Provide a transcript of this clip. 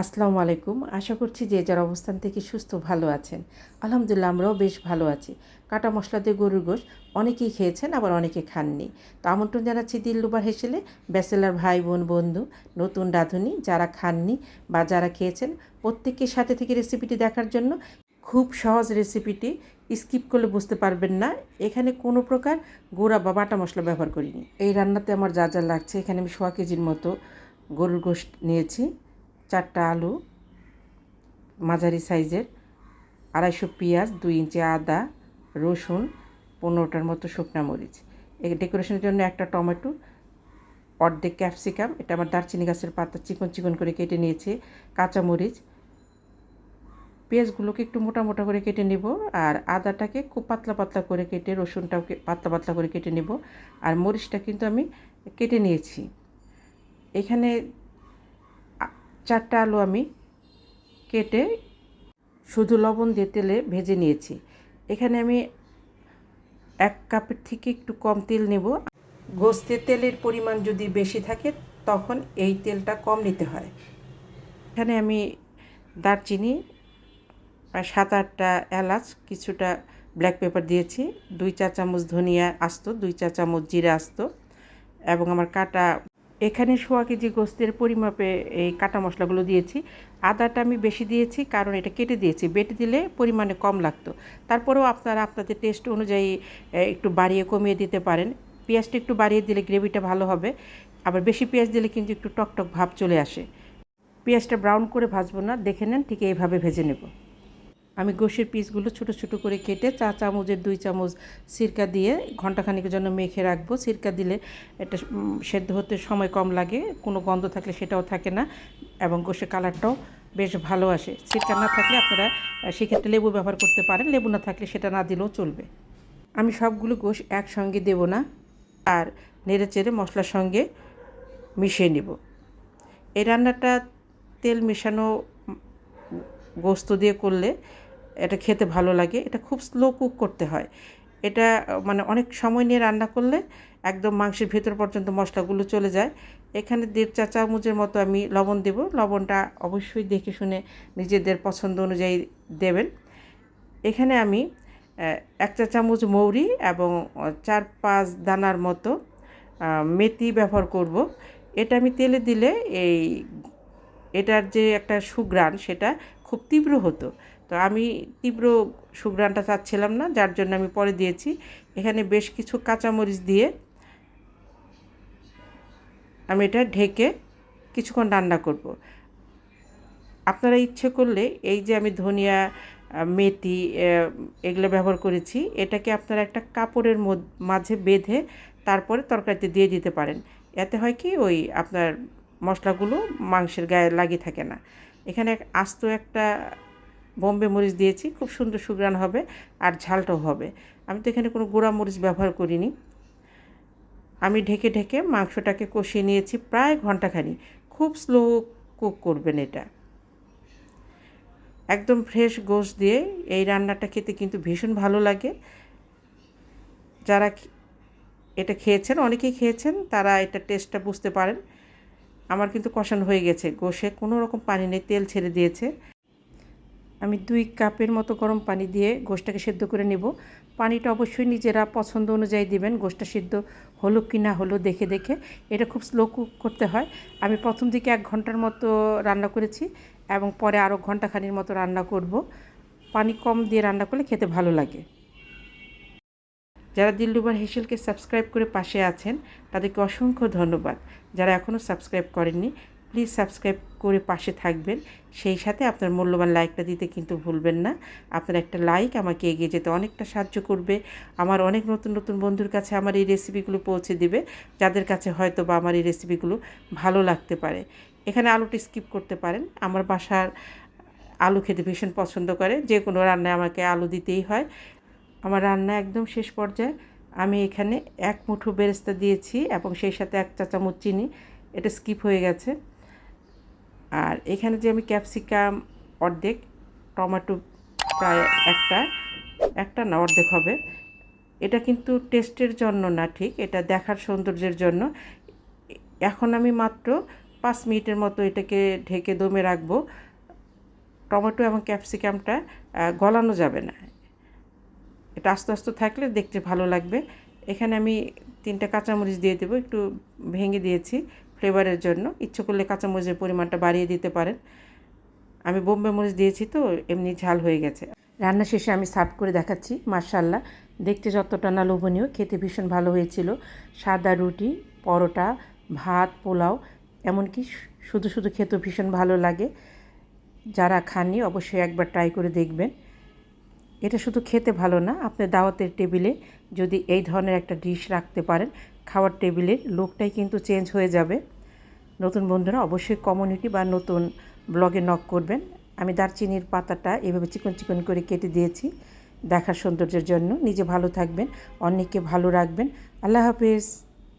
আসসালামু আলাইকুম। আশা করছি যে যার অবস্থান থেকে সুস্থ, ভালো আছেন। আলহামদুলিল্লাহ, আমরাও বেশ ভালো আছি। কাটা মশলা দিয়ে গরুর গোশ অনেকেই খেয়েছেন, আবার অনেকে খাননি। তো আমন্ত্রণ জানাচ্ছি দিল্লুবার হেসেলে ব্যাচেলার ভাই, বোন, বন্ধু, নতুন রাঁধুনি যারা খাননি বা যারা খেয়েছেন প্রত্যেকের সাথে থেকে রেসিপিটি দেখার জন্য খুব সহজ রেসিপিটি স্কিপ করলে বুঝতে পারবেন না। এখানে কোনো প্রকার গুঁড়া বা বাটা মশলা ব্যবহার করিনি। এই রান্নাতে আমার যা যা লাগছে, এখানে আমি সোয়া কেজির মতো গরুর গোশত নিয়েছি। চারটা আলু, মাঝারি সাইজের আড়াইশো পেঁয়াজ, দুই ইঞ্চি আদা, রসুন, পনেরোটার মতো শুকনা মরিচ। এই ডেকোরেশনের জন্য একটা টমেটো, অর্ধেক ক্যাপসিকাম, এটা আমার দারচিনি গাছের পাতা চিকন চিকন করে কেটে নিয়েছি, কাঁচা মরিচ। পেঁয়াজগুলোকে একটু মোটা মোটা করে কেটে নেব আর আদাটাকে খুব পাতলা পাতলা করে কেটে, রসুনটাও পাতলা পাতলা করে কেটে নেব। আর মরিচটা কিন্তু আমি কেটে নিয়েছি। এখানে চারটা আলু আমি কেটে শুধু লবণ দিয়ে তেলে ভেজে নিয়েছি। এখানে আমি এক কাপের থেকে একটু কম তেল নেব। গোস্তের তেলের পরিমাণ যদি বেশি থাকে, তখন এই তেলটা কম নিতে হয়। এখানে আমি দারচিনি আর সাত আটটা এলাচ, কিছুটা ব্ল্যাক পেপার দিয়েছি, দুই চা চামচ ধনিয়া আসতো, দুই চা চামচ জিরে আসতো এবং আমার কাটা এখানে সোয়া কেজি গোস্তের পরিমাপে এই কাটা মশলাগুলো দিয়েছি। আদাটা আমি বেশি দিয়েছি, কারণ এটা কেটে দিয়েছি। বেটে দিলে পরিমাণে কম লাগতো। তারপরেও আপনারা আপনাদের টেস্ট অনুযায়ী একটু বাড়িয়ে কমিয়ে দিতে পারেন। পেঁয়াজটা একটু বাড়িয়ে দিলে গ্রেভিটা ভালো হবে। আবার বেশি পেঁয়াজ দিলে কিন্তু একটু টকটক ভাব চলে আসে। পেঁয়াজটা ব্রাউন করে ভাজবো না, দেখে নেন ঠিক এইভাবে ভেজে নেব। আমি গোশের পিসগুলো ছোট ছোট করে কেটে চা চামচের দুই চামচ সিরকা দিয়ে ঘন্টাখানিকের জন্য মেখে রাখব। সিরকা দিলে এটা সেদ্ধ হতে সময় কম লাগে, কোনো গন্ধ থাকলে সেটাও থাকে না এবং গোশের কালারটাও বেশ ভালো আসে। সিরকা না থাকলে আপনারা সেক্ষেত্রে লেবু ব্যবহার করতে পারেন, লেবু না থাকলে সেটা না দিলেও চলবে। আমি সবগুলো গোশ একসঙ্গে দেব না আর নেড়ে চেড়ে মশলার সঙ্গে মিশিয়ে নেব। এই রান্নাটা তেল মেশানো গোস্ত দিয়ে করলে এটা খেতে ভালো লাগে, এটা খুব স্লো কুক করতে হয়। এটা মানে অনেক সময় নিয়ে রান্না করলে একদম মাংসের ভেতর পর্যন্ত মশলাগুলো চলে যায়। এখানে দেড় চা চামচের মতো আমি লবণ দেব, লবণটা অবশ্যই দেখে শুনে নিজেদের পছন্দ অনুযায়ী দেবেন। এখানে আমি এক চা চামচ মৌরি এবং চার পাঁচ দানার মতো মেথি ব্যবহার করব। এটা আমি তেলে দিলে এই এটার যে একটা সুগ্রাণ সেটা খুব তীব্র হতো। তো আমি তীব্র সুগ্রাণটা চাচ্ছিলাম না, যার জন্য আমি পরে দিয়েছি। এখানে বেশ কিছু কাঁচামরিচ দিয়ে আমি এটা ঢেকে কিছুক্ষণ রান্না করব। আপনারা ইচ্ছে করলে এই যে আমি ধনিয়া, মেথি এগুলো ব্যবহার করেছি, এটাকে আপনারা একটা কাপড়ের মাঝে বেঁধে তারপরে তরকারিতে দিয়ে দিতে পারেন। এতে হয় কি, ওই আপনার মশলাগুলো মাংসের গায়ে লাগিয়ে থাকে না। এখানে আস্ত একটা বোম্বে মরিচ দিয়েছি, খুব সুন্দর সুগ্রান হবে আর ঝালটাও হবে। আমি তো এখানে কোনো গুঁড়া মরিচ ব্যবহার করিনি। আমি ঢেকে ঢেকে মাংসটাকে কষিয়ে নিয়েছি প্রায় ঘন্টাখানি খুব স্লো কুক করবেন এটা। একদম ফ্রেশ গোশ দিয়ে এই রান্নাটা খেতে কিন্তু ভীষণ ভালো লাগে। যারা এটা খেয়েছেন, অনেকেই খেয়েছেন, তারা এটা টেস্টটা বুঝতে পারেন। আমার কিন্তু কষানো হয়ে গেছে। গোশে কোনো রকম পানি নেই, তেল ছেড়ে দিয়েছে। আমি দুই কাপের মতো গরম পানি দিয়ে গোশটাকে সেদ্ধ করে নেব। পানিটা অবশ্যই নিজেরা পছন্দ অনুযায়ী দিবেন, গোশটা সিদ্ধ হলো কি না হলো দেখে দেখে। এটা খুব স্লো কুক করতে হয়। আমি প্রথম দিকে এক ঘণ্টার মতো রান্না করেছি এবং পরে আরও ঘন্টাখানির মতো রান্না করব। পানি কম দিয়ে রান্না করলে খেতে ভালো লাগে। যারা দিল্লুবার হেসেলকে সাবস্ক্রাইব করে পাশে আছেন, তাদেরকে অসংখ্য ধন্যবাদ। যারা এখনও সাবস্ক্রাইব করেননি, প্লিজ সাবস্ক্রাইব করে পাশে থাকবেন। সেই সাথে আপনার মূল্যবান লাইকটা দিতে কিন্তু ভুলবেন না। আপনার একটা লাইক আমাকে এগিয়ে যেতে অনেকটা সাহায্য করবে। আমার অনেক নতুন নতুন বন্ধুর কাছে আমার এই রেসিপিগুলো পৌঁছে দিবে, যাদের কাছে হয়তো বা আমার এই রেসিপিগুলো ভালো লাগতে পারে। এখানে আলুটি স্কিপ করতে পারেন। আমার বাসার আলু খেতে ভীষণ পছন্দ করে। যে কোনো রান্নায় আমাকে আলু দিতেই হয়। আমার রান্না একদম শেষ পর্যায়ে আমি এখানে এক মুঠো বেরেস্তা দিয়েছি এবং সেই সাথে এক চা চামচ চিনি। এটা স্কিপ হয়ে গেছে। আর এখানে যে আমি ক্যাপসিকাম অর্ধেক, টমেটো প্রায় একটা একটা না, অর্ধেক হবে। এটা কিন্তু টেস্টের জন্য না ঠিক, এটা দেখার সৌন্দর্যের জন্য। এখন আমি মাত্র পাঁচ মিনিটের মতো এটাকে ঢেকে দমে রাখব। টমেটো এবং ক্যাপসিকামটা গলানো যাবে না। এটা আস্তে আস্তে থাকলে দেখতে ভালো লাগবে। এখানে আমি তিনটা কাঁচামরিচ দিয়ে দেবো, একটু ভেঙে দিয়েছি ফ্লেভারের জন্য। ইচ্ছে করলে কাঁচামরিচের পরিমাণটা বাড়িয়ে দিতে পারেন। আমি বোম্বে মরিচ দিয়েছি তো, এমনি ঝাল হয়ে গেছে। রান্না শেষে আমি সার্ভ করে দেখাচ্ছি মার্শাল্লাহ দেখতে যতটা না লোভনীয়, খেতে ভীষণ ভালো হয়েছিল। সাদা রুটি, পরোটা, ভাত, পোলাও, এমনকি শুধু শুধু খেতেও ভীষণ ভালো লাগে। যারা খাননি, অবশ্যই একবার ট্রাই করে দেখবেন। এটা শুধু খেতে ভালো না, আপনি দাওয়াতের টেবিলে যদি এই ধরনের একটা ডিশ রাখতে পারেন, খাওয়ার টেবিলের লোকটাই কিন্তু চেঞ্জ হয়ে যাবে। নতুন বন্ধুরা অবশ্যই কমিউনিটি বা নতুন ব্লগে নক করবেন। আমি দারচিনির পাতাটা এভাবে চিকন চিকন করে কেটে দিয়েছি দেখার সৌন্দর্যের জন্য। নিজে ভালো থাকবেন, অন্যকে ভালো রাখবেন। আল্লাহ হাফেজ।